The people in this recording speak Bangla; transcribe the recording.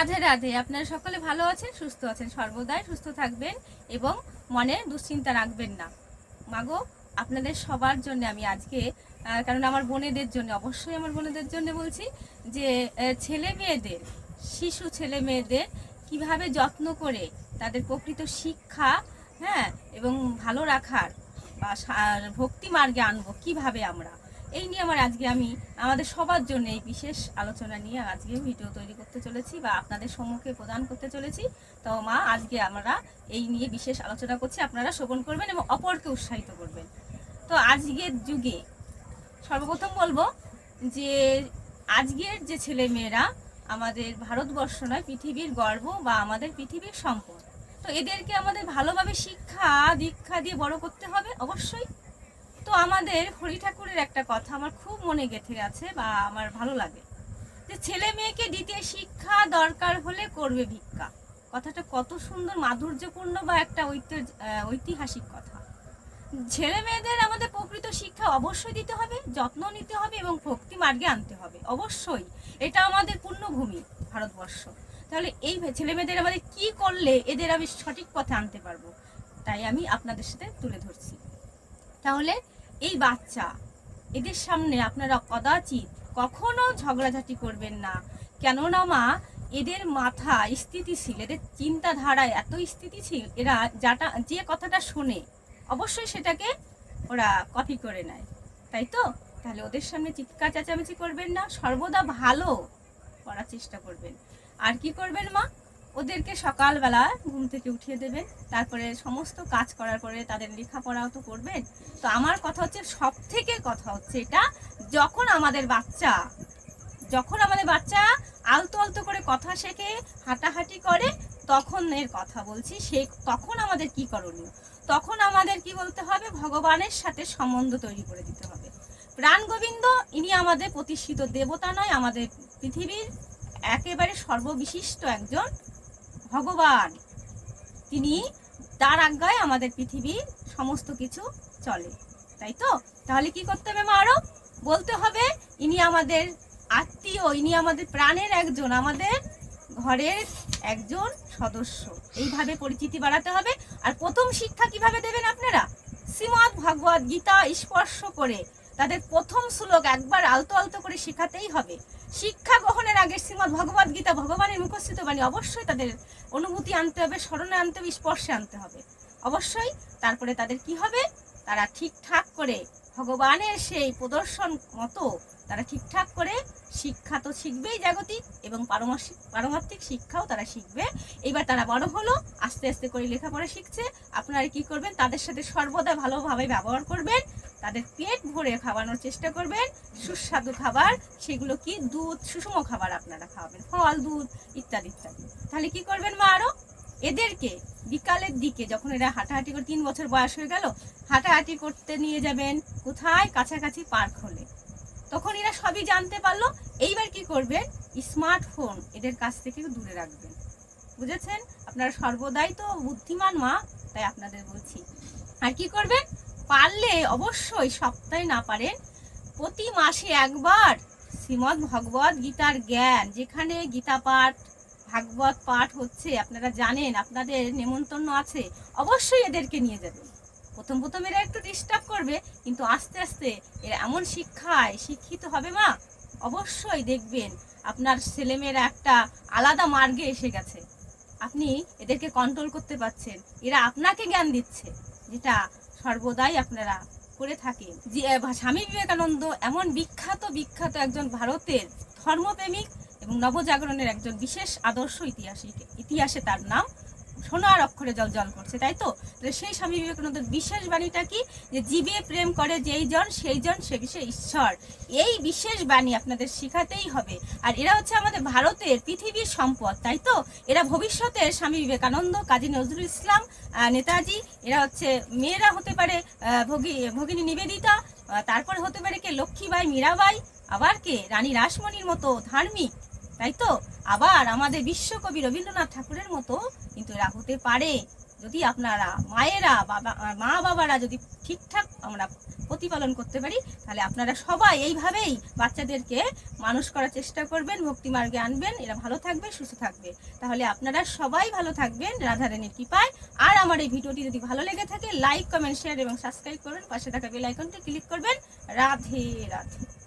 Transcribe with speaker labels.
Speaker 1: রাধে রাধে। আপনারা সকলে ভালো আছেন, সুস্থ আছেন, সর্বদাই সুস্থ থাকবেন এবং মনে দুশ্চিন্তা রাখবেন না। মাগো, আপনাদের সবার জন্য আমি আজকে কারণ আমার বোনেদের জন্য, অবশ্যই আমার বোনেদের জন্য বলছি যে ছেলে মেয়েদের, শিশু ছেলে মেয়েদের কীভাবে যত্ন করে তাদের প্রকৃত শিক্ষা হ্যাঁ এবং ভালো রাখার বা ভক্তি মার্গে আনব, কীভাবে আমরা? এই নিয়ে আমার আজকে আমি, আমাদের সবার জন্য এই বিশেষ আলোচনা নিয়ে আজকে ভিডিও তৈরি করতে চলেছি বা আপনাদের সম্মুখে প্রদান করতে চলেছি। তো মা, আজকে আমরা এই নিয়ে বিশেষ আলোচনা করছি। আপনারা শ্রবণ করবেন এবং অপরকে উৎসাহিত করবেন। তো আজকের যুগে সর্বপ্রথম বলব যে, আজকের যে ছেলে মেয়েরা আমাদের ভারতবর্ষ নয়, পৃথিবীর গর্ব বা আমাদের পৃথিবীর সম্পদ। তো এদেরকে আমাদের ভালোভাবে শিক্ষা দীক্ষা দিয়ে বড় করতে হবে অবশ্যই। তো আমাদের হরি ঠাকুরের একটা কথা আমার খুব মনে গেঁথে গেছে বা আমার ভালো লাগে। যে ছেলে মেয়েকে দিতে শিক্ষা দরকার হলে করবে ভিক্ষা। কথাটা কত সুন্দর, মাধুর্যপূর্ণ বা একটা ঐতিহাসিক কথা। ছেলে মেয়েদের আমাদের প্রকৃত শিক্ষা অবশ্যই দিতে হবে, যত্ন নিতে হবে এবং ভক্তি মার্গে আনতে হবে। অবশ্যই এটা আমাদের পূর্ণভূমি ভারতবর্ষ। তাহলে এই ছেলে মেয়েদের আমাদের কি করলে এদের আমি সঠিক পথে আনতে পারব, তাই আমি আপনাদের সাথে তুলে ধরছি। তাহলে এই বাচ্চা, এদের সামনে আপনারা কদাচিৎ কখনো ঝগড়াঝাটি করবেন না। কেননা মা, এদের মাথা স্থিতিশীল, এদের চিন্তাধারায় এত স্থিতিশীল, এরা যাটা, যে কথাটা শোনে, অবশ্যই সেটাকে ওরা কপি করে নেয়। তাই তো? তাহলে ওদের সামনে চিৎকার, চেঁচামেচি করবেন না, সর্বদা ভালো করার চেষ্টা করবেন। আর কি করবেন মা? ওদেরকে সকালবেলা ঘুম থেকে উঠিয়ে দেবেন, তারপরে সমস্ত কাজ করার পরে তাদের লেখাপড়াও তো করবেন। তো আমার কথা হচ্ছে সব থেকে কথা হচ্ছে এটা, যখন আমাদের বাচ্চা, যখন আমাদের বাচ্চা আলতো আলতো করে কথা শেখে, হাঁটাহাঁটি করে তখন এর কথা বলছি, সে তখন আমাদের কি করণীয়? তখন আমাদের কি বলতে হবে? ভগবানের সাথে সম্বন্ধ তৈরি করে দিতে হবে। প্রাণ গোবিন্দ, ইনি আমাদের প্রতিষ্ঠিত দেবতা নয়, আমাদের পৃথিবীর একেবারে সর্ববিশিষ্ট একজন ভগবান। তিনি তার আজ্ঞায় আমাদের পৃথিবীর সমস্ত কিছু চলে। তাই তো? তাহলে কি করতে হবে আরও বলতে হবে, ইনি আমাদের আত্মীয়, ইনি আমাদের প্রাণের একজন, আমাদের ঘরের একজন সদস্য। এইভাবে পরিচিতি বাড়াতে হবে। আর প্রথম শিক্ষা কীভাবে দেবেন আপনারা? শ্রীমৎ ভগবত গীতা স্পর্শ করে তাদের প্রথম শ্লোক একবার আলতো আলতো করে শেখাতেই হবে। শিক্ষা গ্রহণের আগে শ্রীমৎ ভগবত গীতা ভগবানের মুখস্থিত বাণী অবশ্যই তাদের অনুভূতি আনতে হবে, স্মরণে আনতে হবে, স্পর্শে আনতে হবে। অবশ্যই তারপরে তাদের কি হবে? তারা ঠিকঠাক করে ভগবানের সেই প্রদর্শন মতো তারা ঠিকঠাক করে শিক্ষা তো শিখবেই জাগতিক এবং পারমার্থিক শিক্ষাও তারা শিখবে। এবার তারা বড় হলো, আস্তে আস্তে করে লেখাপড়া শিখছে। আপনারা কি করবেন? তাদের সাথে সর্বদা ভালোভাবে ব্যবহার করবেন। তাদের পেট ভরে খাওয়ানোর চেষ্টা করবেন। সুস্বাদু খাবার, সেগুলো কি দুধ, সুষম খাবার আপনারা খাওয়াবেন। ফল, দুধ ইত্যাদি ইত্যাদি। তাহলে কি করবেন মা আরও? এদেরকে বিকালের দিকে যখন এরা হাঁটাহাঁটি করে, তিন বছর বয়স হয়ে গেল, হাঁটাহাঁটি করতে নিয়ে যাবেন কোথায়? কাছাকাছি পার্ক হলে। তখন এরা সবই জানতে পারল। এইবার কি করবেন? স্মার্টফোন এদের কাছ থেকে দূরে রাখবেন। বুঝেছেন? আপনারা সর্বদাই তো বুদ্ধিমান মা, তাই আপনাদের বলছি। আর কি করবেন? পারলে অবশ্যই সপ্তাহে না পারেন। প্রতি মাসে একবার শ্রীমৎ ভগবত গীতার জ্ঞান, যেখানে গীতা পাঠ, ভাগবত পাঠ হচ্ছে, আপনারা জানেন, আপনাদের নেমন্তন্ন আছে, অবশ্যই এদেরকে নিয়ে যাবেন। প্রথম প্রথম এরা একটু ডিস্টার্ব করবে, কিন্তু আস্তে আস্তে এরা এমন শিক্ষায় শিক্ষিত হবে মা, অবশ্যই দেখবেন আপনার ছেলেমেয়েরা একটা আলাদা মার্গে এসে গেছে। আপনি এদেরকে কন্ট্রোল করতে পারছেন, এরা আপনাকে জ্ঞান দিচ্ছে, যেটা সর্বদাই আপনারা করে থাকেন। যে স্বামী বিবেকানন্দ এমন বিখ্যাত বিখ্যাত একজন ভারতের ধর্মপ্রেমিক এবং নবজাগরণের একজন বিশেষ আদর্শ ইতিহাসিক ইতিহাসে তার নাম সোনার অক্ষরে জল জল করছে, তাই তো? সেই স্বামী বিবেকানন্দের বিশেষ বাণীটা কি? যে জীবে প্রেম করে যেই জন, সেই জন সে বিষয়ে ঈশ্বর? এই বিশেষ বাণী আপনাদের শিখাতেই হবে। আর এরা হচ্ছে আমাদের ভারতের পৃথিবীর সম্পদ, তাই তো? এরা ভবিষ্যতের স্বামী বিবেকানন্দ কাজী নজরুল ইসলাম নেতাজি, এরা হচ্ছে মেয়েরা হতে পারে ভগিনী নিবেদিতা তারপর হতে পারে কে? লক্ষ্মীবাই, মীরাবাই, আবার কে? রানী রাসমণির মতো ধার্মিক। তাই তো? আবার আমাদের বিশ্বকবি রবীন্দ্রনাথ ঠাকুরের মতো কিন্তু এরা হতে পারে। যদি আপনারা মায়েরা, বাবা মা বাবারা যদি ঠিকঠাক আমরা প্রতিপালন করতে পারি, তাহলে আপনারা সবাই এইভাবেই বাচ্চাদেরকে মানুষ করার চেষ্টা করবেন, ভক্তি মার্গে আনবেন, এরা ভালো থাকবে, সুস্থ থাকবে। তাহলে আপনারা সবাই ভালো থাকবেন, রাধারানীর কৃপায়। আর আমার এই ভিডিওটি যদি ভালো লেগে থাকে, লাইক, কমেন্ট, শেয়ার এবং সাবস্ক্রাইব করবেন পাশে থাকা বেল আইকনটি ক্লিক করবেন। রাধে রাধে।